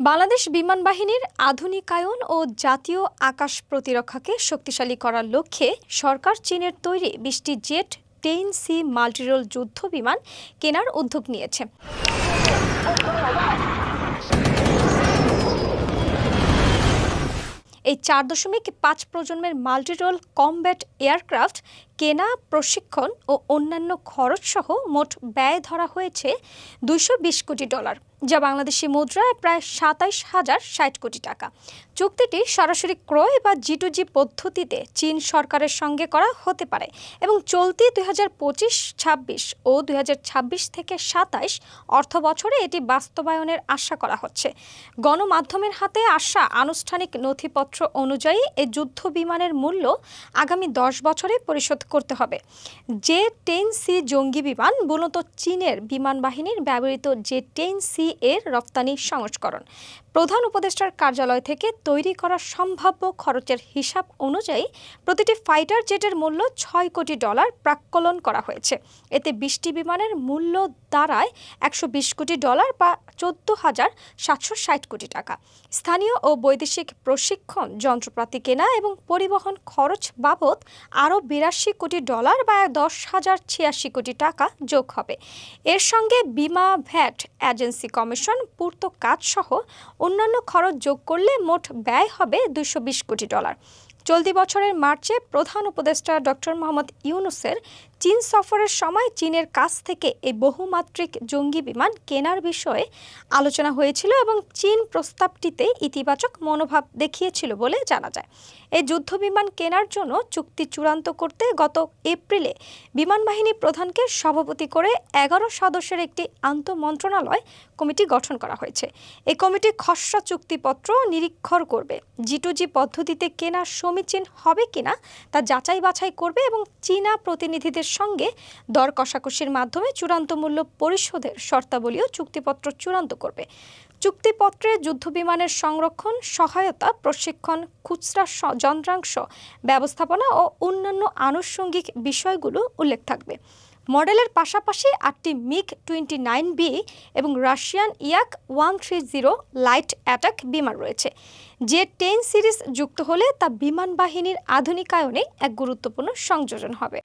বাংলাদেশ বিমান বাহিনীর আধুনিকায়ন ও জাতীয় আকাশ প্রতিরক্ষাকে শক্তিশালী করার লক্ষ্যে সরকার চীনের তৈরি বিশটি জেট টেন সি মাল্টিরোল যুদ্ধ বিমান কেনার উদ্যোগ নিয়েছে। এই চার দশমিক পাঁচ প্রজন্মের মাল্টিরোল কমব্যাট এয়ারক্রাফট কেনা, প্রশিক্ষণ ও অন্যান্য খরচ সহ মোট ব্যয় ধরা হয়েছে দুইশো বিশ কোটি ডলার, যা বাংলাদেশি মুদ্রায় প্রায় সাতাইশ হাজার ষাট কোটি টাকা। চুক্তিটি সরাসরি ক্রয় বা জি টু জি পদ্ধতিতে চীন সরকারের সঙ্গে করা হতে পারে এবং চলতি দুই হাজার পঁচিশ, ছাব্বিশ ও দুই হাজার ছাব্বিশ থেকে সাতাইশ অর্থ বছরে এটি বাস্তবায়নের আশা করা হচ্ছে। গণমাধ্যমের হাতে আসা আনুষ্ঠানিক নথিপত্র অনুযায়ী এই যুদ্ধ বিমানের মূল্য আগামী দশ বছরে পরিশোধ করতে হবে। যে টেন সি জঙ্গি বিমান মূলত চীনের বিমান বাহিনীর ব্যবহৃত যে টেন সি এর রপ্তানি সংস্করণ। প্রধান উপদেষ্টার কার্যালয় থেকে তৈরি করা সম্ভাব্য খরচের হিসাব অনুযায়ী প্রতিটি ফাইটার জেটের মূল্য ছয় কোটি ডলার প্রাক্কলন করা হয়েছে। এতে বৃষ্টি বিমানের মূল্য দাঁড়ায় একশো বিশ কোটি ডলার বা চোদ্দ হাজার সাতশো ষাট কোটি টাকা। স্থানীয় ও বৈদেশিক প্রশিক্ষণ যন্ত্রপাতি কেনা এবং পরিবহন খরচ বাবদ আরও বিরাশি কোটি ডলার বা দশ হাজার ছিয়াশি কোটি টাকা যোগ হবে। এর সঙ্গে বিমা ভ্যাট এজেন্সি কমিশন পূর্ত কাজ সহ অন্যান্য খরচ যোগ করলে মোট ব্যয় হবে দুশো বিশ কোটি ডলার। চলতি বছরের মার্চে প্রধান উপদেষ্টা ডক্টর মোহাম্মদ ইউনুসের চীন সফরের সময় চীনের কাছ থেকে এই বহুমাত্রিক জঙ্গি বিমান কেনার বিষয়ে আলোচনা হয়েছিল এবং চীন প্রস্তাবটিতে ইতিবাচক মনোভাব দেখিয়েছিল বলে জানা যায়। এই যুদ্ধ বিমান কেনার জন্য চুক্তি চূড়ান্ত করতে গত এপ্রিলে বিমান বাহিনী প্রধানকে সভাপতি করে এগারো সদস্যের একটি আন্ত মন্ত্রণালয় কমিটি গঠন করা হয়েছে। এই কমিটি খসড়া চুক্তিপত্র নিরীক্ষর করবে। জি টু জি পদ্ধতিতে কেনা সমীচীন হবে কিনা তা যাচাই বাছাই করবে এবং চীনা প্রতিনিধিদের সঙ্গে দর কষাকষির মাধ্যমে চূড়ান্ত মূল্য পরিশোধের শর্তাবলীও চুক্তিপত্র চূড়ান্ত করবে। চুক্তিপত্রে যুদ্ধ বিমানের সংরক্ষণ, সহায়তা, প্রশিক্ষণ, খুচরা যন্ত্রাংশ, ব্যবস্থাপনা ও অন্যান্য আনুষঙ্গিক বিষয়গুলো উল্লেখ থাকবে। মডেলের পাশাপাশি আটটি মিগ টোয়েন্টি নাইন বি এবং Russian Yak one three zero light attack বিমান রয়েছে। যে টেন সিরিজ যুক্ত হলে তা বিমান বাহিনীর আধুনিকায়নে এক গুরুত্বপূর্ণ সংযোজন হবে।